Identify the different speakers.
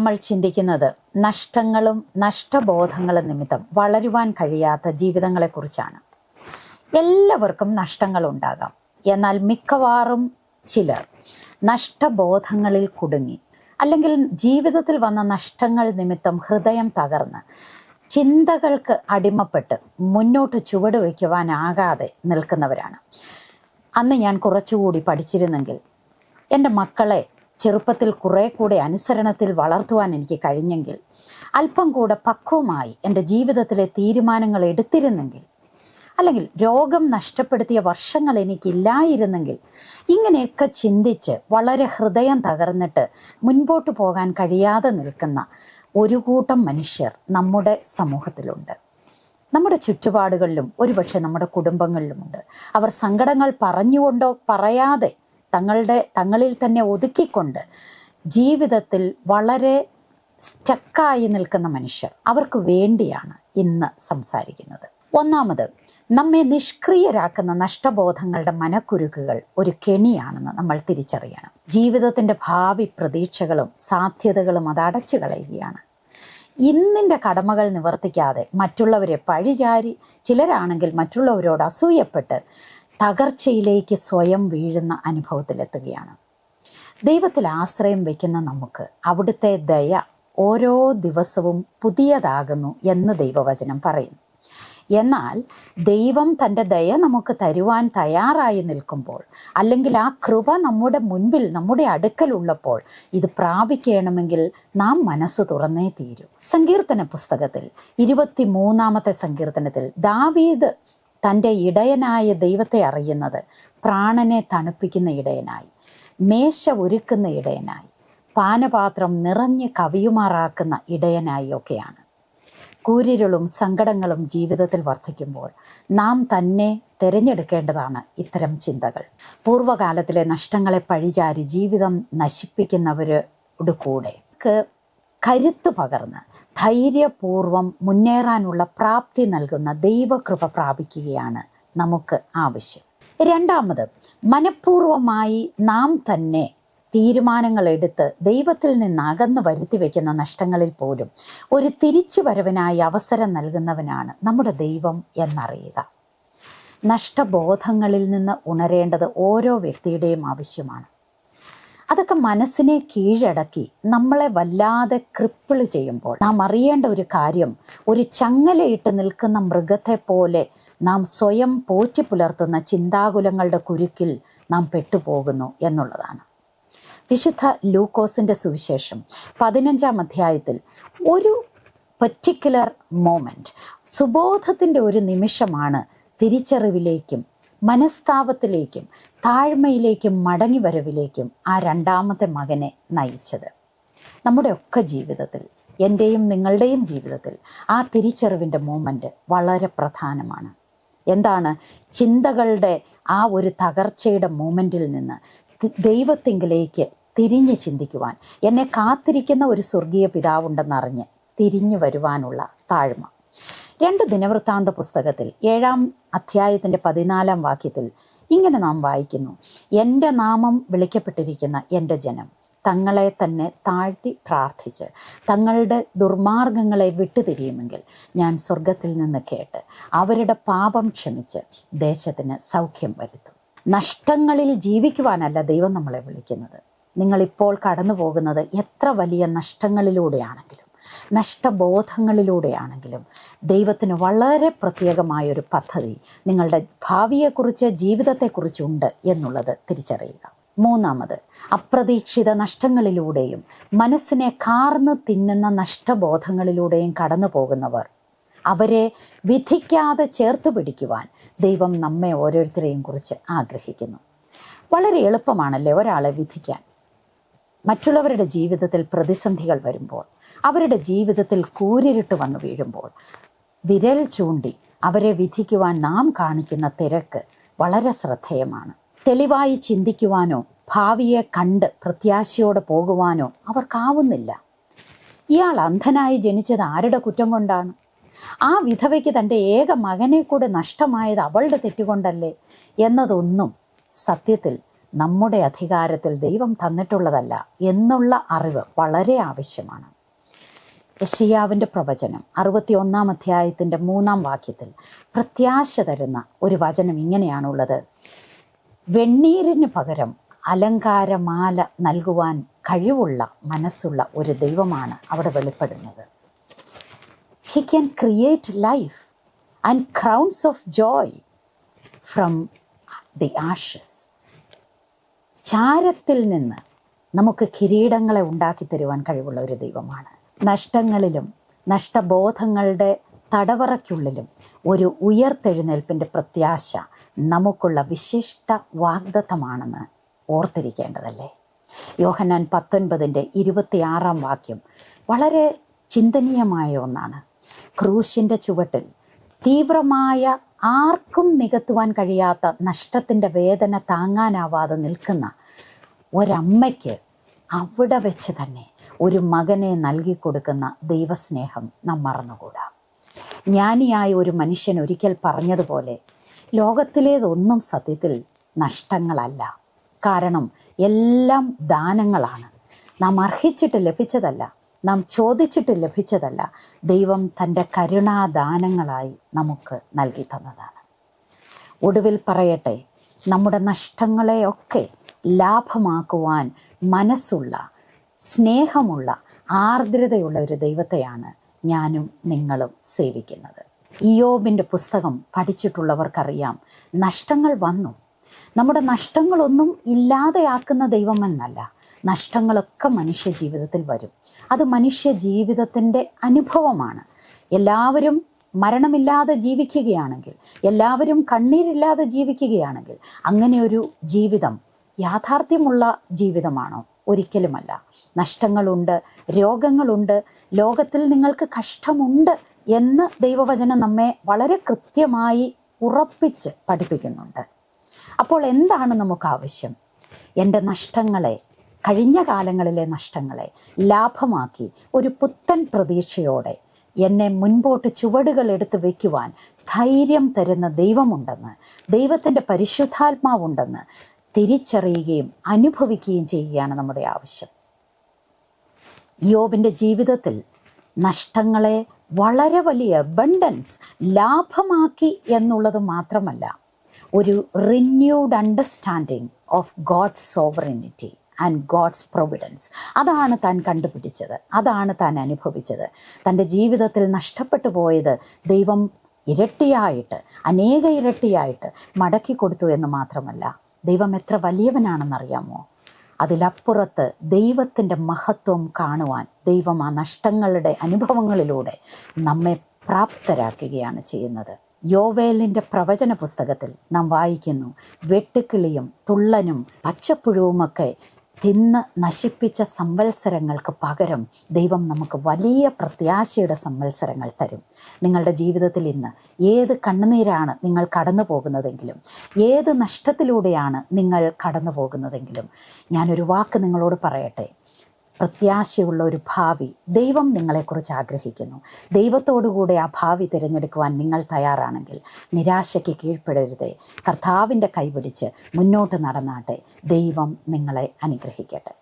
Speaker 1: നമ്മൾ ചിന്തിക്കുന്നത് നഷ്ടങ്ങളും നഷ്ടബോധങ്ങളും നിമിത്തം വളരുവാൻ കഴിയാത്ത ജീവിതങ്ങളെക്കുറിച്ചാണ്. എല്ലാവർക്കും നഷ്ടങ്ങളുണ്ടാകാം. എന്നാൽ മിക്കവാറും ചിലർ നഷ്ടബോധങ്ങളിൽ കുടുങ്ങി. അല്ലെങ്കിൽ ജീവിതത്തിൽ വന്ന നഷ്ടങ്ങൾ നിമിത്തം ഹൃദയം തകർന്ന് ചിന്തകൾക്ക് അടിമപ്പെട്ട് മുന്നോട്ട് ചുവട് വയ്ക്കുവാനാകാതെ നിൽക്കുന്നവരാണ്. അന്ന് ഞാൻ കുറച്ചുകൂടി പഠിച്ചിരുന്നെങ്കിൽ എന്റെ മക്കളെ ചെറുപ്പത്തിൽ കുറേ കൂടെ അനുസരണത്തിൽ വളർത്തുവാൻ എനിക്ക് കഴിഞ്ഞെങ്കിൽ അല്പം കൂടെ പക്വമായി എന്റെ ജീവിതത്തിലെ തീരുമാനങ്ങൾ എടുത്തിരുന്നെങ്കിൽ അല്ലെങ്കിൽ രോഗം നഷ്ടപ്പെടുത്തിയ വർഷങ്ങൾ എനിക്കില്ലായിരുന്നെങ്കിൽ ഇങ്ങനെയൊക്കെ ചിന്തിച്ച് വളരെ ഹൃദയം തകർന്നിട്ട് മുൻപോട്ട് പോകാൻ കഴിയാതെ നിൽക്കുന്ന ഒരു കൂട്ടം മനുഷ്യർ നമ്മുടെ സമൂഹത്തിലുണ്ട്. നമ്മുടെ ചുറ്റുപാടുകളിലും ഒരുപക്ഷെ നമ്മുടെ കുടുംബങ്ങളിലുമുണ്ട്. അവർ സങ്കടങ്ങൾ പറഞ്ഞുകൊണ്ടോ പറയാതെ തങ്ങളുടെ തങ്ങളിൽ തന്നെ ഒതുക്കിക്കൊണ്ട് ജീവിതത്തിൽ വളരെ സ്റ്റക്കായി നിൽക്കുന്ന മനുഷ്യർ അവർക്ക് വേണ്ടിയാണ് ഇന്ന് സംസാരിക്കുന്നത്. ഒന്നാമത് നമ്മെ നിഷ്ക്രിയരാക്കുന്ന നഷ്ടബോധങ്ങളുടെ മനക്കുരുക്കുകൾ ഒരു കെണിയാണെന്ന് നമ്മൾ തിരിച്ചറിയണം. ജീവിതത്തിന്റെ ഭാവി പ്രതീക്ഷകളും സാധ്യതകളും അത് അടച്ചു കളയുകയാണ്. ഇന്നിന്റെ കടമകൾ നിവർത്തിക്കാതെ മറ്റുള്ളവരെ പഴിചാരി ചിലരാണെങ്കിൽ മറ്റുള്ളവരോട് അസൂയപ്പെട്ട് തകർച്ചയിലേക്ക് സ്വയം വീഴുന്ന അനുഭവത്തിലെത്തുകയാണ്. ദൈവത്തിൽ ആശ്രയം വയ്ക്കുന്ന നമുക്ക് അവിടുത്തെ ദയ ഓരോ ദിവസവും പുതിയതാകുന്നു എന്ന് ദൈവവചനം പറയുന്നു. എന്നാൽ ദൈവം തന്റെ ദയ നമുക്ക് തരുവാൻ തയ്യാറായി നിൽക്കുമ്പോൾ അല്ലെങ്കിൽ ആ കൃപ നമ്മുടെ മുൻപിൽ നമ്മുടെ അടുക്കലുള്ളപ്പോൾ ഇത് പ്രാപിക്കണമെങ്കിൽ നാം മനസ്സ് തുറന്നേ തീരൂ. സങ്കീർത്തന പുസ്തകത്തിൽ ഇരുപത്തി മൂന്നാമത്തെ സങ്കീർത്തനത്തിൽ ദാവീദ് തന്റെ ഇടയനായ ദൈവത്തെ അറിയുന്നത് പ്രാണനെ തണുപ്പിക്കുന്ന ഇടയനായി മേശ ഒരുക്കുന്ന ഇടയനായി പാനപാത്രം നിറഞ്ഞ് കവിയുമാറാക്കുന്ന ഇടയനായി ഒക്കെയാണ് കൂരിരുളും സങ്കടങ്ങളും ജീവിതത്തിൽ വർദ്ധിക്കുമ്പോൾ നാം തന്നെ തിരഞ്ഞെടുക്കേണ്ടതാണ് ഇത്തരം ചിന്തകൾ. പൂർവകാലത്തിലെ നഷ്ടങ്ങളെ പഴിചാരി ജീവിതം നശിപ്പിക്കുന്നവരോട് കൂടെ കരുത്ത് പകർന്ന് ധൈര്യപൂർവം മുന്നേറാനുള്ള പ്രാപ്തി നൽകുന്ന ദൈവകൃപ പ്രാപിക്കുകയാണ് നമുക്ക് ആവശ്യം. രണ്ടാമത് മനഃപൂർവമായി നാം തന്നെ തീരുമാനങ്ങൾ എടുത്ത് ദൈവത്തിൽ നിന്ന് അകന്ന് വരുത്തി വയ്ക്കുന്ന നഷ്ടങ്ങളിൽ പോലും ഒരു തിരിച്ചു വരവിനായി അവസരം നൽകുന്നവനാണ് നമ്മുടെ ദൈവം എന്നറിയുക. നഷ്ടബോധങ്ങളിൽ നിന്ന് ഉണരേണ്ടത് ഓരോ വ്യക്തിയുടെയും ആവശ്യമാണ്. അതൊക്കെ മനസ്സിനെ കീഴടക്കി നമ്മളെ വല്ലാതെ ക്രിപ്പിൾ ചെയ്യുമ്പോൾ നാം അറിയേണ്ട ഒരു കാര്യം ഒരു ചങ്ങലയിട്ട് നിൽക്കുന്ന മൃഗത്തെ പോലെ നാം സ്വയം പോറ്റി പുലർത്തുന്ന ചിന്താകുലങ്ങളുടെ കുരുക്കിൽ നാം പെട്ടുപോകുന്നു എന്നുള്ളതാണ്. വിശുദ്ധ ലൂക്കോസിന്റെ സുവിശേഷം പതിനഞ്ചാം അധ്യായത്തിൽ ഒരു പർട്ടിക്കുലർ മോമെന്റ് സുബോധത്തിന്റെ ഒരു നിമിഷമാണ് തിരിച്ചറിവിലേക്കും മനസ്താപത്തിലേക്കും താഴ്മയിലേക്കും മടങ്ങി വരവിലേക്കും ആ രണ്ടാമത്തെ മകനെ നയിച്ചത്. നമ്മുടെ ഒക്കെ ജീവിതത്തിൽ എന്റെയും നിങ്ങളുടെയും ജീവിതത്തിൽ ആ തിരിച്ചറിവിന്റെ മൂമെന്റ് വളരെ പ്രധാനമാണ്. എന്താണ്? ചിന്തകളുടെ ആ ഒരു തകർച്ചയുടെ മൂമെന്റിൽ നിന്ന് ദൈവത്തിങ്കിലേക്ക് തിരിഞ്ഞ് ചിന്തിക്കുവാൻ എന്നെ കാത്തിരിക്കുന്ന ഒരു സ്വർഗീയ പിതാവുണ്ടെന്നറിഞ്ഞ് തിരിഞ്ഞു വരുവാനുള്ള താഴ്മ. രണ്ട് ദിനവൃത്താന്ത പുസ്തകത്തിൽ ഏഴാം അധ്യായത്തിന്റെ പതിനാലാം വാക്യത്തിൽ ഇങ്ങനെ നാം വായിക്കുന്നു. എന്റെ നാമം വിളിക്കപ്പെട്ടിരിക്കുന്ന എന്റെ ജനം തങ്ങളെ തന്നെ താഴ്ത്തി പ്രാർത്ഥിച്ച് തങ്ങളുടെ ദുർമാർഗങ്ങളെ വിട്ടുതിരിയുമെങ്കിൽ ഞാൻ സ്വർഗത്തിൽ നിന്ന് കേട്ട് അവരുടെ പാപം ക്ഷമിച്ച് ദേശത്തിന് സൗഖ്യം വരുത്തും. നഷ്ടങ്ങളിൽ ജീവിക്കുവാനല്ല ദൈവം നമ്മളെ വിളിക്കുന്നത്. നിങ്ങളിപ്പോൾ കടന്നു പോകുന്നത് എത്ര വലിയ നഷ്ടങ്ങളിലൂടെയാണെങ്കിലും നഷ്ടബോധങ്ങളിലൂടെയാണെങ്കിലും ദൈവത്തിന് വളരെ പ്രത്യേകമായൊരു പദ്ധതി നിങ്ങളുടെ ഭാവിയെക്കുറിച്ച് ജീവിതത്തെക്കുറിച്ചുണ്ട് എന്നുള്ളത് തിരിച്ചറിയുക. മൂന്നാമത് അപ്രതീക്ഷിത നഷ്ടങ്ങളിലൂടെയും മനസ്സിനെ കാർന്ന് തിന്നുന്ന നഷ്ടബോധങ്ങളിലൂടെയും കടന്നു പോകുന്നവർ അവരെ വിധിക്കാതെ ചേർത്ത് പിടിക്കുവാൻ ദൈവം നമ്മെ ഓരോരുത്തരെയും കുറിച്ച് ആഗ്രഹിക്കുന്നു. വളരെ എളുപ്പമാണല്ലേ ഒരാളെ വിധിക്കാൻ? മറ്റുള്ളവരുടെ ജീവിതത്തിൽ പ്രതിസന്ധികൾ വരുമ്പോൾ അവരുടെ ജീവിതത്തിൽ കൂരിരുട്ട് വന്നു വീഴുമ്പോൾ വിരൽ ചൂണ്ടി അവരെ വിധിക്കുവാൻ നാം കാണിക്കുന്ന തിരക്ക് വളരെ ശ്രദ്ധേയമാണ്. തെളിവായി ചിന്തിക്കുവാനോ ഭാവിയെ കണ്ട് പ്രത്യാശയോടെ പോകുവാനോ അവർക്കാവുന്നില്ല. ഇയാൾ അന്ധനായി ജനിച്ചത് ആരുടെ കുറ്റം കൊണ്ടാണ്? ആ വിധവയ്ക്ക് തന്റെ ഏക മകനെ കൂടെ നഷ്ടമായത് അവളുടെ തെറ്റുകൊണ്ടല്ലേ എന്നതൊന്നും സത്യത്തിൽ നമ്മുടെ അധികാരത്തിൽ ദൈവം തന്നിട്ടുള്ളതല്ല എന്നുള്ള അറിവ് വളരെ ആവശ്യമാണ്. യഷിയാവിന്റെ പ്രവചനം അറുപത്തി ഒന്നാം അധ്യായത്തിന്റെ മൂന്നാം വാക്യത്തിൽ പ്രത്യാശ തരുന്ന ഒരു വചനം ഇങ്ങനെയാണുള്ളത്. വെണ്ണീരിന് പകരം അലങ്കാരമാല നൽകുവാൻ കഴിവുള്ള മനസ്സുള്ള ഒരു ദൈവമാണ് അവിടെ വെളിപ്പെടുന്നത്. He can create life and crowns of joy from the ashes ചാരത്തിൽ നിന്ന് നമുക്ക് കിരീടങ്ങളെ ഉണ്ടാക്കി തരുവാൻ കഴിവുള്ള ഒരു ദൈവമാണ്. നഷ്ടങ്ങളിലും നഷ്ടബോധങ്ങളുടെ തടവറയ്ക്കുള്ളിലും ഒരു ഉയർത്തെഴുന്നേൽപ്പിന്റെ പ്രത്യാശ നമുക്കുള്ള വിശിഷ്ട വാഗ്ദത്തമാണെന്ന് ഓർത്തിരിക്കേണ്ടതല്ലേ? യോഹന്നാൻ പത്തൊൻപതിന്റെ ഇരുപത്തിയാറാം വാക്യം വളരെ ചിന്തനീയമായ ഒന്നാണ്. ക്രൂശിന്റെ ചുവട്ടിൽ തീവ്രമായ ആർക്കും നികത്തുവാൻ കഴിയാത്ത നഷ്ടത്തിന്റെ വേദന താങ്ങാനാവാതെ നിൽക്കുന്ന ഒരമ്മയ്ക്ക് അവിടെ വെച്ച് തന്നെ ഒരു മകനെ നൽകി കൊടുക്കുന്ന ദൈവസ്നേഹം നാം മറന്നുകൂടാ. ജ്ഞാനിയായ ഒരു മനുഷ്യൻ ഒരിക്കൽ പറഞ്ഞതുപോലെ ലോകത്തിലേതൊന്നും സത്യത്തിൽ നഷ്ടങ്ങളല്ല. കാരണം എല്ലാം ദാനങ്ങളാണ്. നാം അർഹിച്ചിട്ട് ലഭിച്ചതല്ല നാം ചോദിച്ചിട്ട് ലഭിച്ചതല്ല. ദൈവം തന്റെ കരുണാദാനങ്ങളായി നമുക്ക് നൽകി തന്നതാണ്. ഒടുവിൽ പറയട്ടെ നമ്മുടെ നഷ്ടങ്ങളെയൊക്കെ ലാഭമാക്കുവാൻ മനസ്സുള്ള സ്നേഹമുള്ള ആർദ്രതയുള്ള ഒരു ദൈവത്തെയാണ് ഞാനും നിങ്ങളും സേവിക്കുന്നത്. ഇയോബിന്റെ പുസ്തകം പഠിച്ചിട്ടുള്ളവർക്കറിയാം നഷ്ടങ്ങൾ വന്നു. നമ്മുടെ നഷ്ടങ്ങളൊന്നും ഇല്ലാതെയാക്കുന്ന ദൈവമെന്നല്ല നഷ്ടങ്ങളൊക്കെ മനുഷ്യ ജീവിതത്തിൽ വരും. അത് മനുഷ്യ ജീവിതത്തിന്റെ അനുഭവമാണ്. എല്ലാവരും മരണമില്ലാതെ ജീവിക്കുകയാണെങ്കിൽ എല്ലാവരും കണ്ണീരില്ലാതെ ജീവിക്കുകയാണെങ്കിൽ അങ്ങനെ ഒരു ജീവിതം യാഥാർത്ഥ്യമുള്ള ജീവിതമാണോ? ഒരിക്കലുമല്ല. നഷ്ടങ്ങളുണ്ട് രോഗങ്ങളുണ്ട് ലോകത്തിൽ നിങ്ങൾക്ക് കഷ്ടമുണ്ട് എന്ന് ദൈവവചനം നമ്മെ വളരെ കൃത്യമായി ഉറപ്പിച്ച് പഠിപ്പിക്കുന്നുണ്ട്. അപ്പോൾ എന്താണ് നമുക്ക് ആവശ്യം എന്റെ നഷ്ടങ്ങളെ കഴിഞ്ഞ കാലങ്ങളിലെ നഷ്ടങ്ങളെ ലാഭമാക്കി ഒരു പുത്തൻ പ്രതീക്ഷയോടെ എന്നെ മുൻപോട്ട് ചുവടുകൾ എടുത്ത് വയ്ക്കുവാൻ ധൈര്യം തരുന്ന ദൈവമുണ്ടെന്ന് ദൈവത്തിന്റെ പരിശുദ്ധാത്മാവുണ്ടെന്ന് തിരിച്ചറിയുകയും അനുഭവിക്കുകയും ചെയ്യുകയാണ് നമ്മുടെ ആവശ്യം. യോബിന്റെ ജീവിതത്തിൽ നഷ്ടങ്ങളെ വളരെ വലിയ ബണ്ടൻസ് ലാഭമാക്കി എന്നുള്ളത് മാത്രമല്ല ഒരു renewed understanding of God's sovereignty and God's providence അതാണ് താൻ കണ്ടുപിടിച്ചത് അതാണ് താൻ അനുഭവിച്ചത്. തന്റെ ജീവിതത്തിൽ നഷ്ടപ്പെട്ടു പോയത് ദൈവം ഇരട്ടിയായിട്ട് അനേക ഇരട്ടിയായിട്ട് മടക്കി കൊടുത്തു എന്ന് മാത്രമല്ല ദൈവം എത്ര വലിയവനാണെന്നറിയാമോ? അതിലപ്പുറത്ത് ദൈവത്തിന്റെ മഹത്വം കാണുവാൻ ദൈവം ആ നഷ്ടങ്ങളുടെ അനുഭവങ്ങളിലൂടെ നമ്മെ പ്രാപ്തരാക്കുകയാണ് ചെയ്യുന്നത്. യോവേലിന്റെ പ്രവചന പുസ്തകത്തിൽ നാം വായിക്കുന്നു വെട്ടുക്കിളിയും തുള്ളനും പച്ചപ്പുഴുവുമൊക്കെ തിന്ന് നശിപ്പിച്ച സംവത്സരങ്ങൾക്ക് പകരം ദൈവം നമുക്ക് വലിയ പ്രത്യാശയുടെ സംവത്സരങ്ങൾ തരും. നിങ്ങളുടെ ജീവിതത്തിൽ ഇന്ന് ഏത് കണ്ണുനീരാണ് നിങ്ങൾ കടന്നു പോകുന്നതെങ്കിലും ഏത് നഷ്ടത്തിലൂടെയാണ് നിങ്ങൾ കടന്നു പോകുന്നതെങ്കിലും ഞാനൊരു വാക്ക് നിങ്ങളോട് പറയട്ടെ. പ്രത്യാശയുള്ള ഒരു ഭാവി ദൈവം നിങ്ങളെക്കുറിച്ച് ആഗ്രഹിക്കുന്നു. ദൈവത്തോടുകൂടെ ആ ഭാവി തിരഞ്ഞെടുക്കുവാൻ നിങ്ങൾ തയ്യാറാണെങ്കിൽ നിരാശയ്ക്ക് കീഴ്പ്പെടരുതേ. കർത്താവിന്റെ കൈപിടിച്ച് മുന്നോട്ട് നടന്നാട്ടെ. ദൈവം നിങ്ങളെ അനുഗ്രഹിക്കട്ടെ.